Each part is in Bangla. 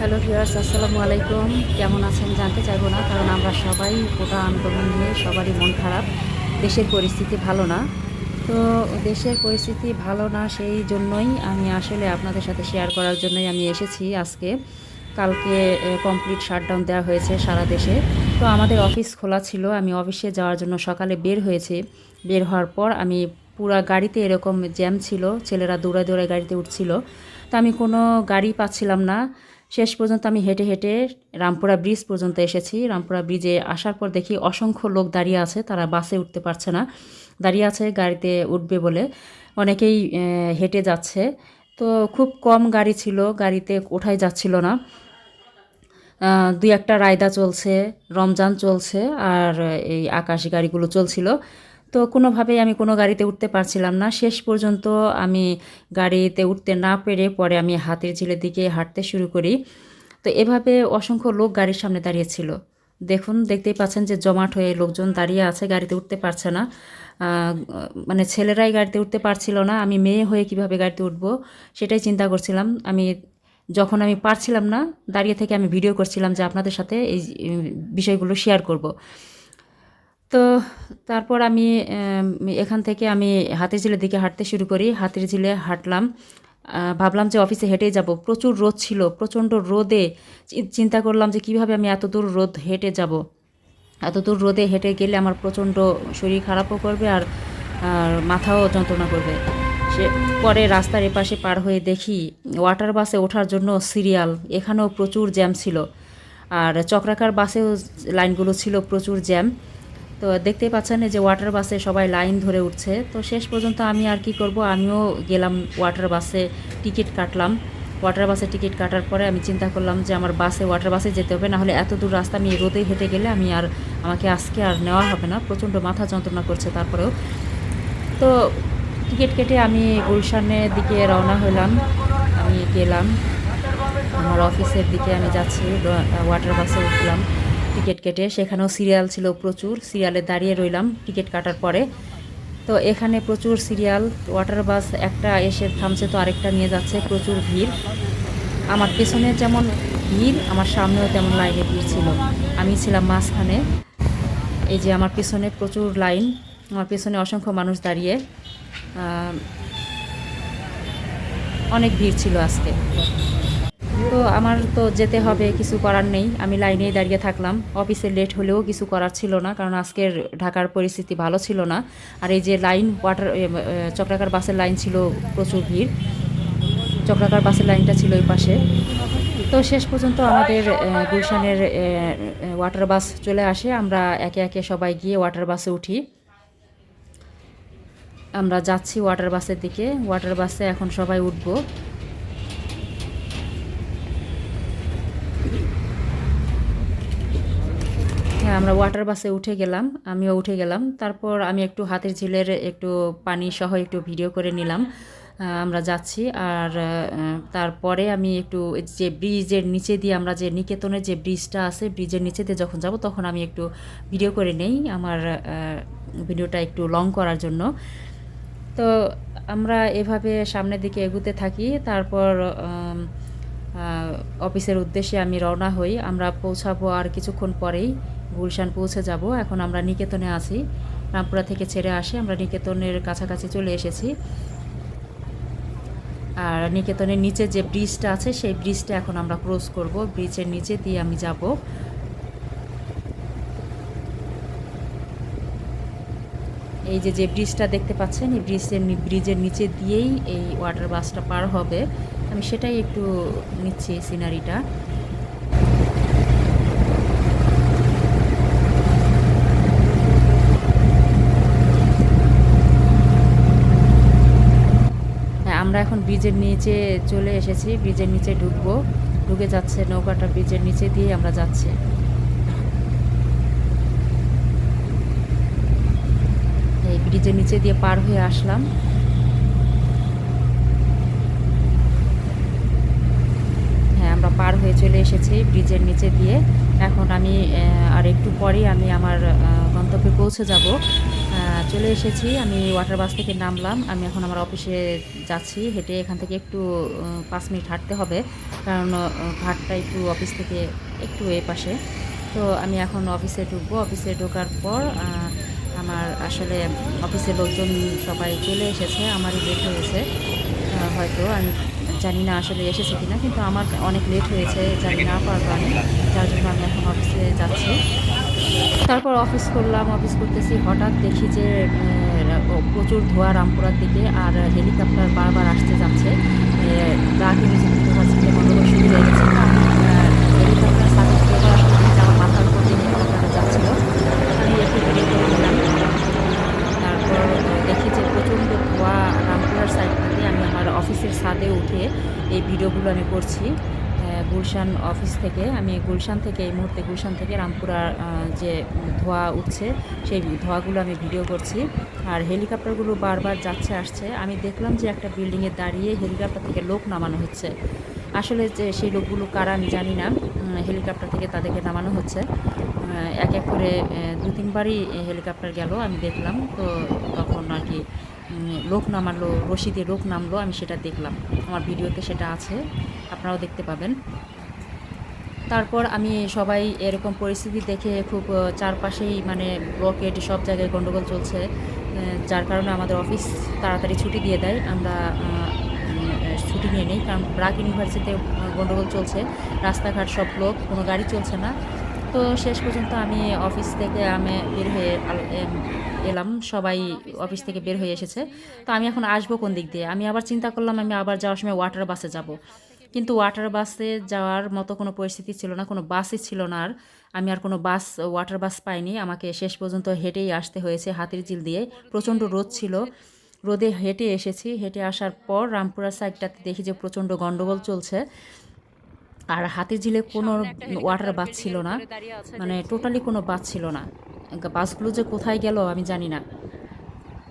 হ্যালো ভিউয়ার্স আসসালামু আলাইকুম। কেমন আছেন জানতে চাইব না, কারণ আমরা সবাই গোটা আন্দোলন নিয়ে সবারই মন খারাপ। দেশের পরিস্থিতি ভালো না। তো দেশের পরিস্থিতি ভালো না সেই জন্যই আমি আসলে আপনাদের সাথে শেয়ার করার জন্যই আমি এসেছি আজকে। কালকে কমপ্লিট শাটডাউন দেওয়া হয়েছে সারা দেশে। তো আমাদের অফিস খোলা ছিল, আমি অফিসে যাওয়ার জন্য সকালে বের হয়েছে। বের হওয়ার পর আমি পুরা গাড়িতে এরকম জ্যাম ছিল, ছেলেরা দৌড়ায় দৌড়ায় গাড়িতে উঠছিল। তো আমি কোনো গাড়ি পাচ্ছিলাম না। শেষ পর্যন্ত আমি হেঁটে হেঁটে রামপুরা ব্রিজ পর্যন্ত এসেছি। রামপুরা ব্রিজে আসার পর দেখি অসংখ্য লোক দাঁড়িয়ে আছে, তারা বাসে উঠতে পারছে না। দাঁড়িয়ে আছে গাড়িতে উঠবে বলে। অনেকেই হেঁটে যাচ্ছে। তো খুব কম গাড়ি ছিল, গাড়িতে ওঠাই যাচ্ছিল না। দুই একটা রায়দা চলছে, রমজান চলছে, আর এই আকাশ গাড়িগুলো চলছিল। তো কোনোভাবেই আমি কোনো গাড়িতে উঠতে পারছিলাম না। শেষ পর্যন্ত আমি গাড়িতে উঠতে না পেরে পরে আমি হাতের ঝিলের দিকে হাঁটতে শুরু করি। তো এভাবে অসংখ্য লোক গাড়ির সামনে দাঁড়িয়েছিল। দেখুন, দেখতেই পাচ্ছেন যে জমাট হয়ে লোকজন দাঁড়িয়ে আছে, গাড়িতে উঠতে পারছে না। মানে ছেলেরাই গাড়িতে উঠতে পারছিল না, আমি মেয়ে হয়ে কীভাবে গাড়িতে উঠব সেটাই চিন্তা করছিলাম। আমি যখন আমি পারছিলাম না, দাঁড়িয়ে থেকে আমি ভিডিও করছিলাম যে আপনাদের সাথে এই বিষয়গুলো শেয়ার করব। তো তারপর আমি এখান থেকে আমি হাতির ঝিলের দিকে হাঁটতে শুরু করি। হাতির ঝিলে হাঁটলাম ভাবলাম যে অফিসে হেঁটেই যাব। প্রচুর রোদ ছিল, প্রচণ্ড রোদে চিন্তা করলাম যে কীভাবে আমি এত দূর রোদ হেঁটে যাব। এত দূর রোদে হেঁটে গেলে আমার প্রচণ্ড শরীর খারাপও করবে আর আর মাথাও যন্ত্রণা করবে। সে পরে রাস্তার এপাশে পার হয়ে দেখি, ওয়াটার বাসে ওঠার জন্য সিরিয়াল। এখানেও প্রচুর জ্যাম ছিল। আর চক্রাকার বাসেও লাইনগুলো ছিল, প্রচুর জ্যাম। তো দেখতেই পাচ্ছেন যে ওয়াটার বাসে সবাই লাইন ধরে উঠছে। তো শেষ পর্যন্ত আমি আর কি করব? আমিও গেলাম ওয়াটার বাসে টিকিট কাটলাম। ওয়াটার বাসে টিকিট কাটার পরে আমি চিন্তা করলাম যে আমার বাসে ওয়াটার বাসে যেতে হবে, নাহলে এত দূর রাস্তা আমি রোদে হেঁটে গেলে আমি আর আমাকে আজকে আর নেওয়া হবে না। প্রচণ্ড মাথা যন্ত্রণা করছে তারপরেও। তো টিকিট কেটে আমি গুলশানের দিকে রওনা হলাম আমি গেলাম। আমার অফিসের দিকে আমি যাচ্ছি ওয়াটার বাসে উঠলাম। টিকিট কেটে, সেখানেও সিরিয়াল ছিল প্রচুর, সিরিয়ালে দাঁড়িয়ে রইলাম টিকিট কাটার পরে। তো এখানে প্রচুর সিরিয়াল, ওয়াটার বাস একটা এসে থামছে তো আরেকটা নিয়ে যাচ্ছে, প্রচুর ভিড়। আমার পেছনে যেমন ভিড়, আমার সামনেও তেমন লাইনে ভিড় ছিল। আমি ছিলাম মাঝখানে। এই যে আমার পেছনে প্রচুর লাইন, আমার পেছনে অসংখ্য মানুষ দাঁড়িয়ে। অনেক ভিড় ছিল আজকে। তো আমার তো যেতে হবে, কিছু করার নেই। আমি লাইনেই দাঁড়িয়ে থাকলাম। অফিসে লেট হলেও কিছু করার ছিল না, কারণ আজকের ঢাকার পরিস্থিতি ভালো ছিল না। আর এই যে লাইন ওয়াটার চক্রাকার বাসের লাইন ছিল প্রচুর ভিড়। চক্রাকার বাসের লাইনটা ছিল ওই পাশে। তো শেষ পর্যন্ত আমাদের গুলশানের ওয়াটার বাস চলে আসে। আমরা একে একে সবাই গিয়ে ওয়াটার বাসে উঠি। আমরা যাচ্ছি ওয়াটার বাসের দিকে। ওয়াটার বাসে এখন সবাই উঠবো। আমরা ওয়াটার বাসে উঠে গেলাম, আমিও উঠে গেলাম। তারপর আমি একটু হাতের ঝিলের একটু পানি সহ একটু ভিডিও করে নিলাম। আমরা যাচ্ছি আর তারপরে আমি একটু যে ব্রিজের নিচে দিয়ে আমরা যে নিকেতনের যে ব্রিজটা আছে, ব্রিজের নিচে দিয়ে যখন যাব তখন আমি একটু ভিডিও করে নেই আমার ভিডিওটা একটু লং করার জন্য। তো আমরা এভাবে সামনের দিকে এগুতে থাকি। তারপর অফিসের উদ্দেশ্যে আমি রওনা হই। আমরা পৌঁছাবো আর কিছুক্ষণ পরেই গুলশান পৌঁছে যাব। এখন আমরা নিকেতনে আছি। রামপুরা থেকে ছেড়ে আসে, আমরা নিকেতনের কাছাকাছি চলে এসেছি। আর নিকেতনের নিচে যে ব্রিজটা আছে, সেই ব্রিজটা এখন আমরা ক্রস করব। ব্রিজের নিচে দিয়ে আমি যাব। এই যে যে ব্রিজটা দেখতে পাচ্ছেন, এই ব্রিজের ব্রিজের নিচে দিয়েই এই ওয়াটার বাসটা পার হবে। আমি সেটাই একটু নিচ্ছি সিনারিটা হ্যাঁ আমরা এখন ব্রিজের নিচে চলে এসেছি, ব্রিজের নিচে ঢুকবো। ঢুকে যাচ্ছে নৌকাটা ব্রিজের নিচে দিয়ে আমরা যাচ্ছি। এই ব্রিজের নিচে দিয়ে পার হয়ে আসলাম হ্যাঁ আমরা পার হয়ে চলে এসেছি ব্রিজের নিচে দিয়ে। এখন আমি আর একটু পরেই আমি আমার গন্তব্যে পৌঁছে যাব। চলে এসেছি, আমি ওয়াটার বাস থেকে নামলাম। আমি এখন আমার অফিসে যাচ্ছি, হেঁটে এখান থেকে একটু পাঁচ মিনিট হাঁটতে হবে। কারণ ঘাটটা একটু অফিস থেকে একটু এ পাশে। তো আমি এখন অফিসে ঢুকবো। অফিসে ঢোকার পর আমার আসলে অফিসের লোকজন সবাই চলে এসেছে। আমারই লেট হয়েছে হয়তো। আমি জানি না আসলে এসেছে কিনা, কিন্তু আমার অনেক লেট হয়েছে, জানি না পারব আমি যার জন্য আমি এখন অফিসে যাচ্ছি। তারপর অফিস করলাম অফিস করতেছি, হঠাৎ দেখি যে প্রচুর ধোয়া রামপুরার দিকে, আর হেলিকপ্টার বারবার আসতে যাচ্ছে। যে ইউনিভার্সিটিতে গন্ডগোল শুরু হয়ে গেছে হেলিকপ্টার সার্ভিস পেপার আসলে কিন্তু আমার মাথার উপর দিয়ে হেলিকপ্টারটা যাচ্ছিল আমি একটু ভিডিও করে নিলাম তারপর দেখি যে প্রচণ্ড ধোঁয়া রামপুরার সাইড থেকে আমি আমার অফিসের ছাদে উঠে এই ভিডিওগুলো আমি করছি আহ, গুলশান অফিস থেকে আমি গুলশান থেকে এই মুহূর্তে গুলশান থেকে রামপুরার আহ, যে ধোঁয়া উঠছে সেই ধোঁয়াগুলো আমি ভিডিও করছি। আর হেলিকপ্টারগুলো বারবার যাচ্ছে আসছে। আমি দেখলাম যে একটা বিল্ডিংয়ে দাঁড়িয়ে হেলিকপ্টার থেকে লোক নামানো হচ্ছে। আসলে যে সেই লোকগুলো কারা আমি জানি না। হেলিকপ্টার থেকে তাদেরকে নামানো হচ্ছে। এক এক করে দু তিনবারই হেলিকপ্টার গেল আমি দেখলাম। তো তখন আর কি লোক নামালো রশি দিয়ে লোক নামলো আমি সেটা দেখলাম। আমার ভিডিওতে সেটা আছে আপনারাও দেখতে পাবেন। তারপর আমি সবাই এরকম পরিস্থিতি দেখে খুব চারপাশেই মানে ব্লকেট সব জায়গায় গন্ডগোল চলছে যার কারণে আমাদের অফিস তাড়াতাড়ি ছুটি দিয়ে দেয়। আমরা ছুটি নিয়ে নিই কারণ ব্রাক ইউনিভার্সিটিতে আহ, গন্ডগোল চলছে রাস্তাঘাট সব লোক কোনো গাড়ি চলছে না। তো শেষ পর্যন্ত আমি অফিস থেকে আমি বের হয়ে এলাম সবাই অফিস থেকে বের হয়ে এসেছে। তো আমি এখন আসব কোন দিক দিয়ে? আমি আবার চিন্তা করলাম আমি আবার যাওয়ার সময় ওয়াটার বাসে যাব। কিন্তু ওয়াটার বাসে যাওয়ার মতো কোনো পরিস্থিতি ছিল না কোনো বাসই ছিল না আর। আমি আর কোনো বাস ওয়াটার বাস পাইনি। আমাকে শেষ পর্যন্ত হেঁটেই আসতে হয়েছে হাতির চিল দিয়ে। প্রচণ্ড রোদ ছিল। রোদে হেঁটে এসেছি। হেঁটে আসার পর রামপুরা সাইডটাতে দেখি যে প্রচণ্ড গন্ডগোল চলছে। আর হাতির ঝিলে কোনো ওয়াটার বাস ছিল না। মানে টোটালি কোনো বাস ছিল না। বাসগুলো যে কোথায় গেল আমি জানি না।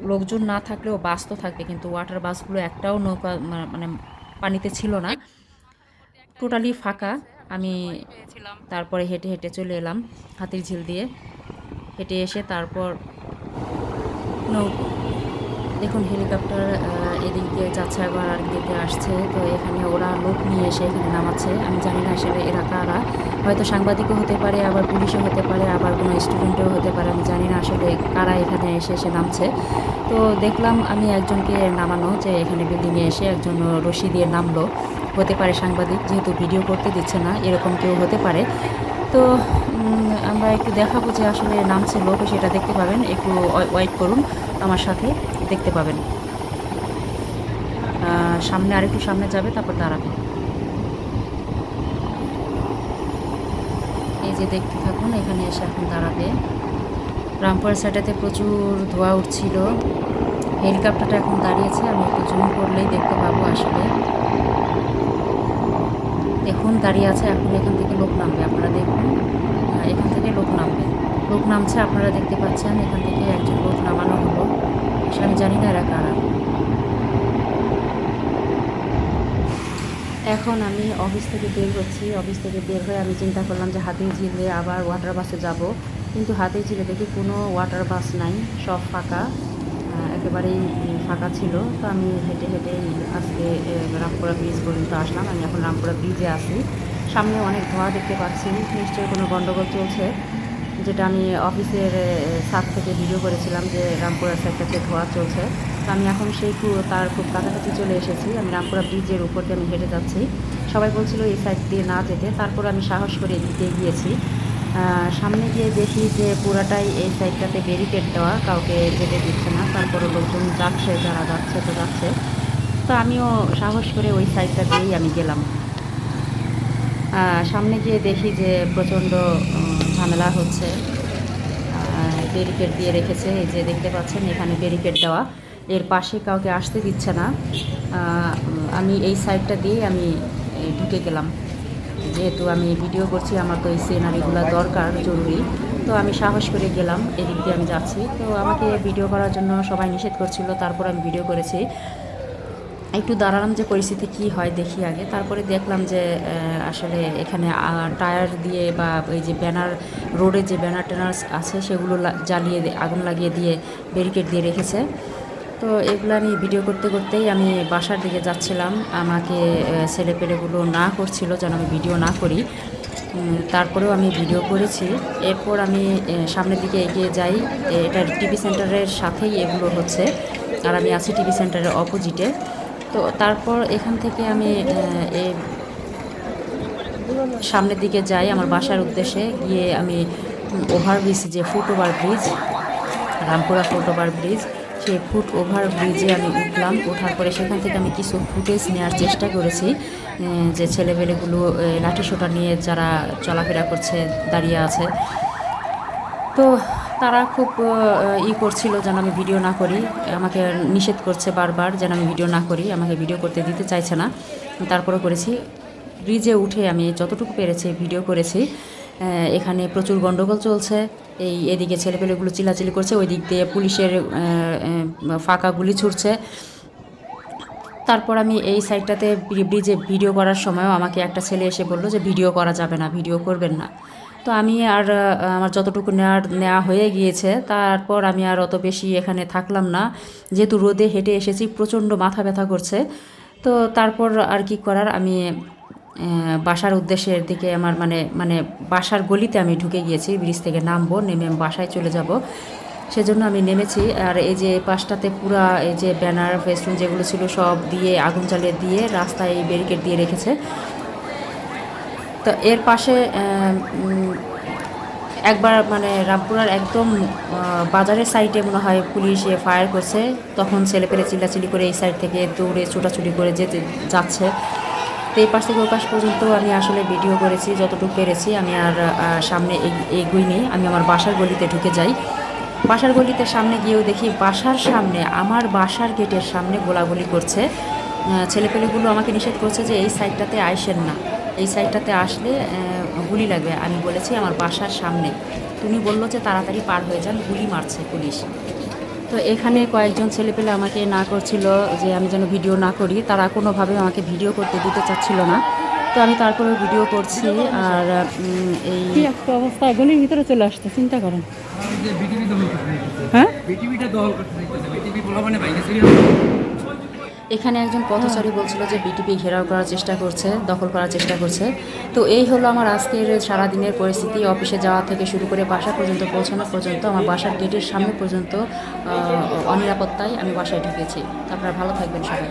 লোকজন না থাকলেও বাস তো থাকবে কিন্তু ওয়াটার বাসগুলো একটাও নৌকা মানে পানিতে ছিল না। টোটালি ফাঁকা। আমি তারপরে হেঁটে হেঁটে চলে এলাম হাতির ঝিল দিয়ে। হেঁটে এসে তারপর দেখুন হেলিকপ্টার এদিক দিয়ে যাচ্ছে আবার আরেক দিক আসছে। তো এখানে ওরা লোক নিয়ে এসে এখানে নামাচ্ছে। আমি জানি না আসলে এরা কারা। হয়তো সাংবাদিকও হতে পারে আবার পুলিশও হতে পারে আবার কোনো স্টুডেন্টও হতে পারে। আমি জানি না আসলে কারা এখানে এসে এসে নামছে। তো দেখলাম আমি একজনকে নামানো যে এখানে বিল্ডিংয়ে এসে একজন রশি দিয়ে নামলো। হতে পারে সাংবাদিক, যেহেতু ভিডিও করতে দিচ্ছে না, এরকম কেউ হতে পারে। তো আমরা একটু দেখাবো যে আসলে নামছে লোক সেটা দেখতে পাবেন। একটু ওয়েট করুন, আমার সাথে দেখতে পাবেন। সামনে আরেকটু সামনে যাবে, তারপর দাঁড়াবে। এই যে দেখতে থাকুন, এখানে এসে এখন দাঁড়াবে। রামপুর সাইডেতে প্রচুর ধোঁয়া উঠছিল। হেলিকপ্টারটা এখন দাঁড়িয়েছে, আমি একটু জুম করলেই দেখতে পাবো আসলে। এখন দাঁড়িয়ে আছে, এখন এখান থেকে লোক নামবে, আপনারা দেখুন। এখান থেকে লোক নামবে। লোক নামছে, আপনারা দেখতে পাচ্ছেন, এখান থেকে একজন লোক নামানো হলো। সে আমি জানি না এরা কারা। এখন আমি অফিস থেকে বের হচ্ছি। অফিস থেকে বের হয়ে আমি চিন্তা করলাম যে হাতির ঝিলে আবার ওয়াটার বাসে যাব। কিন্তু হাতির ঝিলে দেখি কোনো ওয়াটার বাস নাই, সব ফাঁকা। একেবারেই ফাঁকা ছিল। তো আমি হেঁটে হেঁটে আজকে রামপুরা ব্রিজ পর্যন্ত আসলাম। আমি এখন রামপুরা ব্রিজে আসি সামনে অনেক ধোঁয়া দেখতে পাচ্ছি। নিশ্চয়ই কোনো গণ্ডগোল চলছে। যেটা আমি অফিসের ছাদ থেকে ভিডিও করেছিলাম যে রামপুরা সাইডটাতে ধোঁয়া চলছে। তো আমি এখন সেই তার খুব কাছাকাছি চলে এসেছি। আমি রামপুরা ব্রিজের উপর দিয়ে আমি হেঁটে যাচ্ছি। সবাই বলছিল এই সাইড দিয়ে না যেতে। তারপর আমি সাহস করে এদিকে গিয়েছি। সামনে গিয়ে দেখি যে পুরাটাই এই সাইডটাতে ব্যারিকেড দেওয়া, কাউকে যেতে দিচ্ছে না। তারপরে লোকজন যাচ্ছে, যারা যাচ্ছে তো যাচ্ছে। তো আমিও সাহস করে ওই সাইডটা দিয়েই আমি গেলাম। সামনে গিয়ে দেখি যে প্রচণ্ড ঝামেলা হচ্ছে। ব্যারিকেড দিয়ে রেখেছে। এই যে দেখতে পাচ্ছেন, এখানে ব্যারিকেড দেওয়া। এর পাশে কাউকে আসতে দিচ্ছে না। আমি এই সাইডটা দিয়ে আমি ঢুকে গেলাম। যেহেতু আমি ভিডিও করছি, আমার তো এই সিনারিগুলো দরকার, জরুরি। তো আমি সাহস করে গেলাম, এদিক দিয়ে আমি যাচ্ছি। তো আমাকে ভিডিও করার জন্য সবাই নিষেধ করছিল, তারপর আমি ভিডিও করেছি। একটু দাঁড়ালাম যে পরিস্থিতি কি হয়, দেখি আগে। তারপরে দেখলাম যে আসলে এখানে টায়ার দিয়ে বা এই যে ব্যানার, রোডে যে ব্যানার ট্যানার আছে, সেগুলো জ্বালিয়ে আগুন লাগিয়ে দিয়ে ব্যারিকেড দিয়ে রেখেছে। তো এগুলো আমি ভিডিও করতে করতেই আমি বাসার দিকে যাচ্ছিলাম। আমাকে ছেলে পেলেগুলো না করছিল যেন আমি ভিডিও না করি। তারপরেও আমি ভিডিও করেছি। এরপর আমি সামনের দিকে এগিয়ে যাই। এটা টিভি সেন্টারের সাথেই এগুলো হচ্ছে। আর আমি আছি টিভি সেন্টারের অপোজিটে। তো তারপর এখান থেকে আমি সামনের দিকে যাই আমার বাসার উদ্দেশ্যে। গিয়ে আমি ওভারব্রিজ যে foot over bridge, Rampura foot over সেই ফুট ওভার ব্রিজে আমি উঠলাম। ওঠার পরে সেখান থেকে আমি কিছু ফুটেজ নেওয়ার চেষ্টা করেছি। যে ছেলেবেলেগুলো আহ, লাঠি সোটা নিয়ে যারা চলাফেরা করছে দাঁড়িয়ে আছে। তো তারা খুব ই করছিল যেন আমি ভিডিও না করি। আমাকে নিষেধ করছে বারবার যেন আমি ভিডিও না করি। আমাকে ভিডিও করতে দিতে চাইছে না। তারপরে করেছি। ব্রিজে উঠে আমি যতটুকু পেরেছি ভিডিও করেছি। এখানে প্রচুর গন্ডগোল চলছে। এই এদিকে ছেলেপেলেগুলো চিলাচিলি করছে ওই দিক দিয়ে পুলিশের ফাঁকা গুলি ছুটছে। তারপর আমি এই সাইডটাতে ব্রি- ব্রিজে ভিডিও করার সময়ও আমাকে একটা ছেলে এসে বলল যে, ভিডিও করা যাবে না, ভিডিও করবেন না। তো আমি আর আমার যতটুকু নেওয়ার নেওয়া হয়ে গিয়েছে, তারপর আমি আর অত বেশি এখানে থাকলাম না। যেহেতু রোদে হেঁটে এসেছি, প্রচণ্ড মাথা ব্যথা করছে। তো তারপর আর কি করার, আমি বাসার উদ্দেশ্যের দিকে আমার মানে মানে বাসার গলিতে আমি ঢুকে গিয়েছি, ব্রিজ থেকে নামবো, নেমে বাসায় চলে যাব। সেজন্য আমি নেমেছি, আর এই যে পাশটাতে পুরা এই যে ব্যানার ফেস্টুন যেগুলো ছিল সব দিয়ে আগুন জ্বালিয়ে দিয়ে রাস্তায় ব্যারিকেড দিয়ে রেখেছে। তো এর পাশে একবার মানে রামপুরার একদম বাজারের সাইডে মনে হয় পুলিশ ফায়ার করছে, তখন ছেলে পেলে চিল্লাচিল্লি করে এই সাইড থেকে দৌড়ে, ছোটাছুটি করে যেতে যাচ্ছে। তো এই পাশ থেকে ওই পাশ পর্যন্ত আমি আসলে ভিডিও করেছি, যতটুকু পেরেছি। আমি আর সামনে এগ- এগোইনি আমি আমার বাসার গলিতে ঢুকে যাই। বাসার গলিতে সামনে গিয়েও দেখি বাসার সামনে, আমার বাসার গেটের সামনে গোলাগুলি করছে। ছেলেপেলেগুলো আমাকে নিষেধ করছে যে এই সাইডটাতে আইসেন না। এই সাইডটাতে আসলে গুলি লাগবে। আমি বলেছি আমার বাসার সামনে। তুমি বলল যে তাড়াতাড়ি পার হয়ে যান, গুলি মারছে পুলিশ। তো এখানে কয়েকজন ছেলেপেলে আমাকে না করছিল যে আমি যেন ভিডিও না করি তারা কোনোভাবে আমাকে ভিডিও করতে দিতে চাচ্ছিল না। তো আমি তারপরে ভিডিও করছি আর এই একটা অবস্থা এগুলির ভিতরে চলে আসছে চিন্তা করেন। হ্যাঁ? এখানে একজন পথচারী বলছিল যে বিটিপি ঘেরাও করার চেষ্টা করছে দখল করার চেষ্টা করছে। তো এই হলো আমার আজকের সারাদিনের পরিস্থিতি অফিসে যাওয়া থেকে শুরু করে বাসা পর্যন্ত পৌঁছানো পর্যন্ত আমার বাসার গেটের সামনে পর্যন্ত অনিরাপত্তায় আমি বাসায় ঢুকেছি। আপনারা ভালো থাকবেন সবাই।